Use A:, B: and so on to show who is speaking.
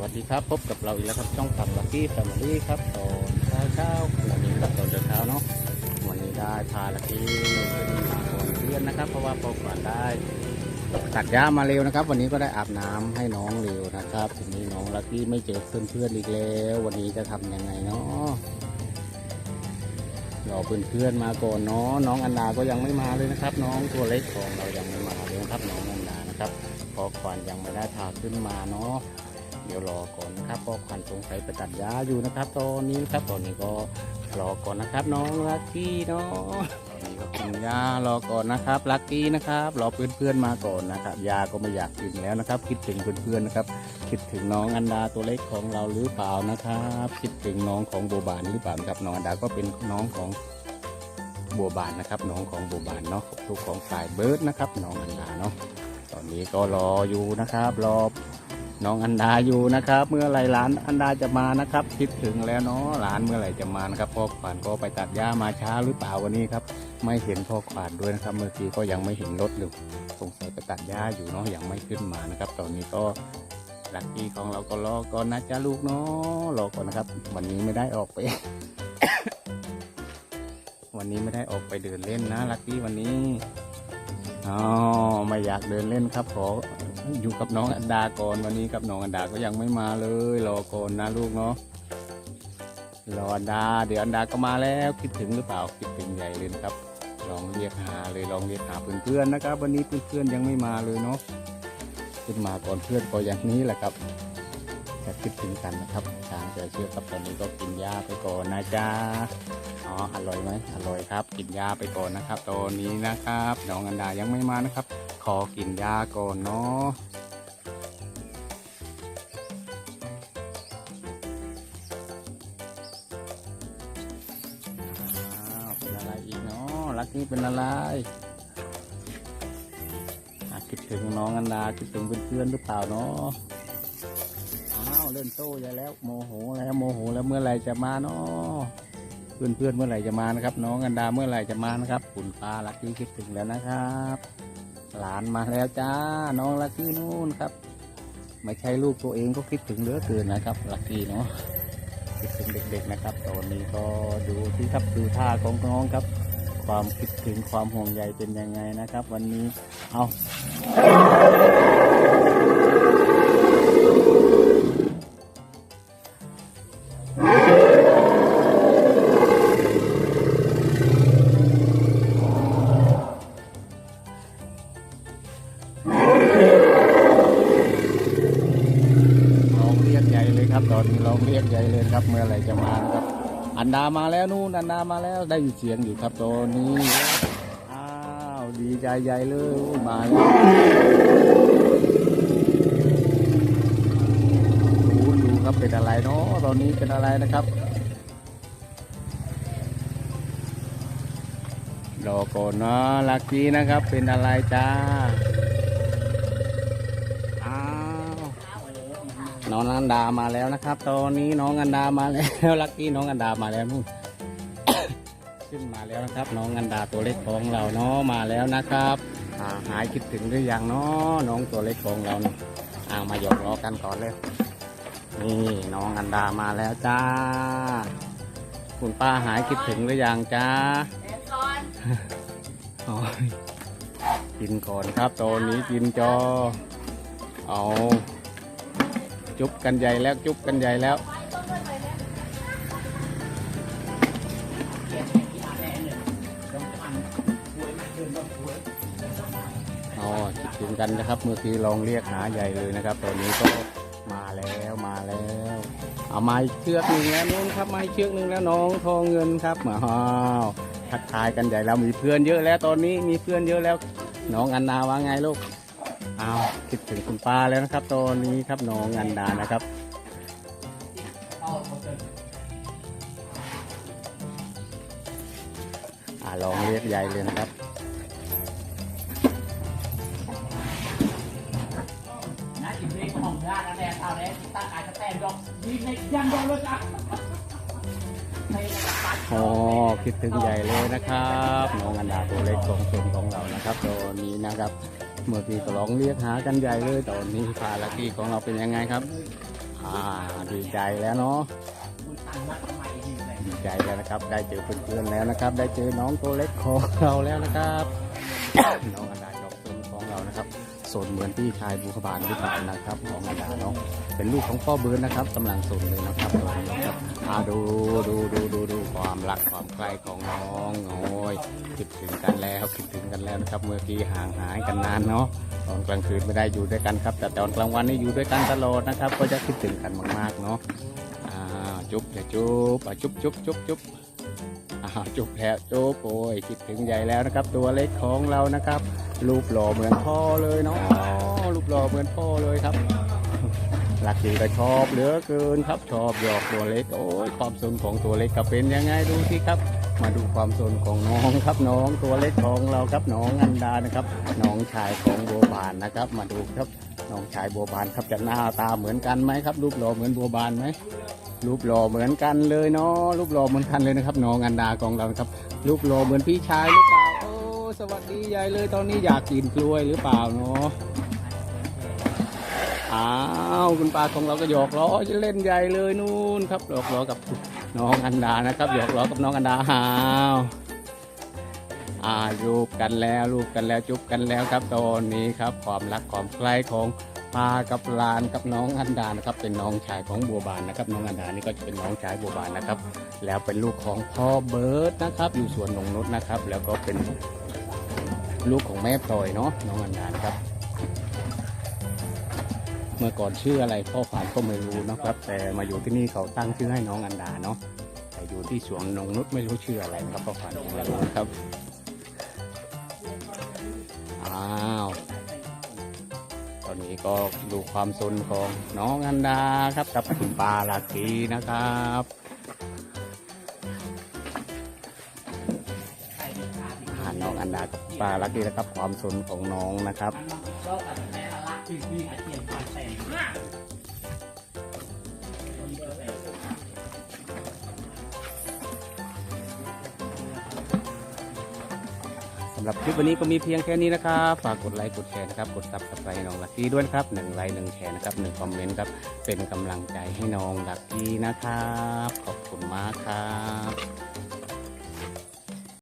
A: วัสดีครับ พบกับเราอีกแล้วครับช่องฝั่งลักกี้แฟมิลี่ครับตอนเช้าเช้าวันนี้ครับตอนเช้าเนาะวันนี้ได้พาลักกี้มาก่อนเพื่อนนะครับ เพราะว่าพอก่อนได้ตัดหญ้ามาเร็วนะครับ วันนี้ก็ได้อาบน้ำให้น้องเร็วนะครับทีนี้น้องลักกี้ไม่เจอเพื่อนๆอีกแล้ว วันนี้จะทำยังไงเนาะรอเพื่อนๆมาก่อนเนาะน้องอันดาก็ยังไม่มาเลยนะครับ น้องตัวเล็กของเรายังไม่มาเลยนะครับน้องอันดานะครับพอควันยังไม่ได้พาขึ้นมาเนาะ เดี๋ยวรอก่อนนะครับเพราะควันสงสัยไปตัดหญ้าอยู่นะครับ ตอนนี้นะครับตอนนี้ก็รอก่อนนะครับ น้องลักกี้เนาะตอนนี้ก็กินหญ้ารอก่อนนะครับลักกี้นะครับรอเพื่อนๆมาก่อนนะครับ ยาก็ไม่อยากกินแล้วนะครับ คิดถึงเพื่อนๆนะครับ คิดถึงน้องอันดาตัวเล็กของเราหรือเปล่านะครับ คิดถึงน้องของโบบานหรือเปล่าครับน้องอันดาก็เป็นน้องของบัวบานนะครับน้องของบัวบานเนาะลูกของสายเบิร์ดนะครับน้องอันดาเนาะตอนนี้ก็รออยู่นะครับ รอ น้องอันดาอยู่นะครับ เมื่อไรหลานอันดาจะมานะครับ คิดถึงแล้วเนาะหลานเมื่อไหร่จะมานะครับพ่อขวานก็ไปตัดหญ้ามาช้าหรือเปล่าวันนี้ครับ ไม่เห็นพ่อขวานด้วยนะครับ เมื่อกี้ก็ยังไม่เห็นรถเลยสงสัยไปตัดหญ้าอยู่เนาะยังไม่ขึ้นมานะครับ ตอนนี้ก็ลักกี้ของเราก็รอก่อนนะจ้าลูกเนาะรอก่อนนะครับ วันนี้ไม่ได้ออกไป วันนี้ไม่ได้ออกไปเดินเล่นนะลักกี้วันนี้อ๋อไม่อยากเดินเล่นครับขอ อยู่กับน้องอันดาก่อนวันนี้กับน้องอันดาก็ยังไม่มาเลยรอก่อนนะลูกเนาะรออันดา เดี๋ยวอันดาก็มาแล้วคิดถึงหรือเปล่าคิดถึงใหญ่เลยครับ ลองเรียกหาเลยลองเรียกหาเพื่อนๆนะครับ วันนี้เพื่อนๆยังไม่มาเลยเนาะขึ้นมาก่อนเพื่อนก็อย่างนี้แหละครับจะคิดถึงกันนะครับทางจะเชื่อครับตอนนี้ก็กินหญ้าไปก่อนนะจ๊ะอ๋ออร่อยไหมอร่อยครับ กินหญ้าไปก่อนนะครับ ตอนนี้นะครับน้องอันดายังไม่มานะครับ อกินยาก่อนเนาะเป็นอะไรอีกเนาะลักนี่เป็นอะไรอะคิดถึงน้องอันดาคิดถึงเพื่อนๆหรือเปล่าเนาะอ้าวเล่นโต้ใหญ่แล้วโมโหแล้วโมโหแล้วเมื่อไหร่จะมาเนาะเพื่อนๆเมื่อไหร่จะมานะครับ น้องอันดาเมื่อไหร่จะมานะครับ คุณป้าลักกี้คิดถึงแล้วนะครับ หลานมาแล้วจ้า น้องลักกี้นู่นครับ ไม่ใช่ลูกตัวเองก็คิดถึงเหลือเกินนะครับลักกี้เนาะคิดถึงเด็กๆนะครับ ตอนนี้ก็ดูที่ครับดูท่าของน้องครับ ความคิดถึงความห่วงใยเป็นยังไงนะครับ วันนี้เอา อันดามาแล้วนู่นอันดามาแล้วได้ยินเสียงอยู่ครับตอนนี้อ้าวดีใจใหญ่เลยมาแล้วดูดูครับเป็นอะไรเนาะตอนนี้เป็นอะไรนะครับรอก่อนเนาะลักกี้นะครับเป็นอะไรจ้าอ้าว น้องอันดามาแล้วนะครับ ตอนนี้น้องอันดามาแล้วลักกี้น้องอันดามาแล้วนู่นขึ้นมาแล้วนะครับ น้องอันดาตัวเล็กของเราเนาะมาแล้วนะครับอ่าหายคิดถึงหรือยังเนาะน้องตัวเล็กของเราเนี่ยอ่ามาหยอกล้อกันก่อนเลยนี่น้องอันดามาแล้วจ้า คุณป้าหายคิดถึงหรือยังจ้าโอ้ยกินก่อนครับตอนนี้กินจอเอา จุ๊บกันใหญ่แล้วจุ๊บกันใหญ่แล้วอ๋อคิดถึงกันนะครับ เมื่อกี้ลองเรียกหาใหญ่เลยนะครับตอนนี้ก็มาแล้วมาแล้วเอามาเชือกหนึ่งแล้วนู้นครับมาเชือกหนึ่งแล้วน้องทองเงินครับมาอ้าวทักทายกันใหญ่แล้วมีเพื่อนเยอะแล้วตอนนี้มีเพื่อนเยอะแล้ว น้องอันดาว่าไงลูก อ้าวคิดถึงคุณป้าแล้วนะครับ ตอนนี้ครับน้องอันดานะครับ อ่าลองเรียกใหญ่เลยนะครับ
B: นะอีกเพลงของพลาดนะแดงเอาแดงตาขายจะแต่งดอกดีในยังดอกเลยจ้ะ เพลงตัด
A: อ๋อคิดถึงใหญ่เลยนะครับน้องอันดาตัวเล็กของชนของเรานะครับตอนนี้นะครับ เมื่อกี้ก็ร้องเรียกหากันใหญ่เลยตอนนี้ภารกิจของเราเป็นยังไงครับอ่าดีใจแล้วเนาะ
B: ดีใจ
A: แล้วนะครับ ได้เจอเพื่อนๆแล้วนะครับ ได้เจอน้องตัวเล็กของเราแล้วนะครับน้องอันดาดอกตุนของเรานะครับสนเหมือนพี่ชายบุคบาลหรือเปล่านะครับน้องอันดา เป็นลูกของพ่อเบิร์นนะครับกำลังสนเลยนะครับตอนนี้นะครับอาดูดูดูดูดูความรักความใกล้ของน้องโอ้ยคิดถึงกันแล้วคิดถึงกันแล้วนะครับ เมื่อกี้ห่างหายกันนานเนาะตอนกลางคืนไม่ได้อยู่ด้วยกันครับ แต่ตอนกลางวันนี่อยู่ด้วยกันตลอดนะครับ ก็จะคิดถึงกันมากๆเนาะอ่าจุ๊บเดี๋ยวจุ๊บอะจุ๊บจุ๊บจุ๊บจุ๊บอ้าวจุบแผลจุบโอ้ยคิดถึงใหญ่แล้วนะครับ ตัวเล็กของเรานะครับรูปหล่อเหมือนพ่อเลยเนาะรูปหล่อเหมือนพ่อเลยครับ ลักดีก็ชอบเหลือเกินครับชอบหยอกตัวเล็กโอ้ยความสนของตัวเล็กก็เป็นยังไงดูสิครับ มาดูความสนของน้องครับน้องตัวเล็กของเราครับน้องอันดานะครับน้องชายของบัวบานนะครับ มาดูครับน้องชายบัวบานครับจะหน้าตาเหมือนกันไหมครับ รูปหล่อเหมือนบัวบานไหมรูปหล่อเหมือนกันเลยเนาะรูปหล่อเหมือนกันเลยนะครับน้องอันดาของเราครับ รูปหล่อเหมือนพี่ชายหรือเปล่าโอ้สวัสดียายเลยตอนนี้อยากกินกล้วยหรือเปล่าเนาะ อ้าวคุณป้าของเราก็หยอกล้อจะเล่นใหญ่เลยนู่นครับหยอกล้อกับน้องอันดานะครับหยอกล้อกับน้องอันดาอ้าวอ่ารูปกันแล้วรูปกันแล้วจุบกันแล้วครับตอนนี้ครับ ความรักความใกล้ของปากับลานกับน้องอันดานะครับ เป็นน้องชายของบัวบานนะครับน้องอันดานี่ก็จะเป็นน้องชายบัวบานนะครับ แล้วเป็นลูกของพ่อเบิร์ดนะครับ อยู่สวนนงนุษนะครับ แล้วก็เป็นลูกของแม่พลอยเนาะน้องอันดานะครับ เมื่อก่อนชื่ออะไรพ่อขวานก็ไม่รู้นะครับ แต่มาอยู่ที่นี่เขาตั้งชื่อให้น้องอันดาเนาะแต่อยู่ที่สวนนงนุษไม่รู้ชื่ออะไรนะครับพ่อขวานก็ไม่รู้ครับอ้าวตอนนี้ก็ดูความสนของน้องอันดาครับกับคุณปาลากีนะครับอ่าน้องอันดากับปาลากีนะครับ ความสนของน้องนะครับ
B: ก็อันแม่ละพี่พี่อาเจียนฟันแตก
A: สำหรับคลิปวันนี้ก็มีเพียงแค่นี้นะครับ ฝากกดไลค์ กดแชร์นะครับ กดซับสไครต์น้องลักกี้ด้วยนะครับหนึ่งไลค์หนึ่งแชร์นะครับหนึ่งคอมเมนต์ครับ เป็นกำลังใจให้น้องลักกี้นะครับ ขอบคุณมากครับ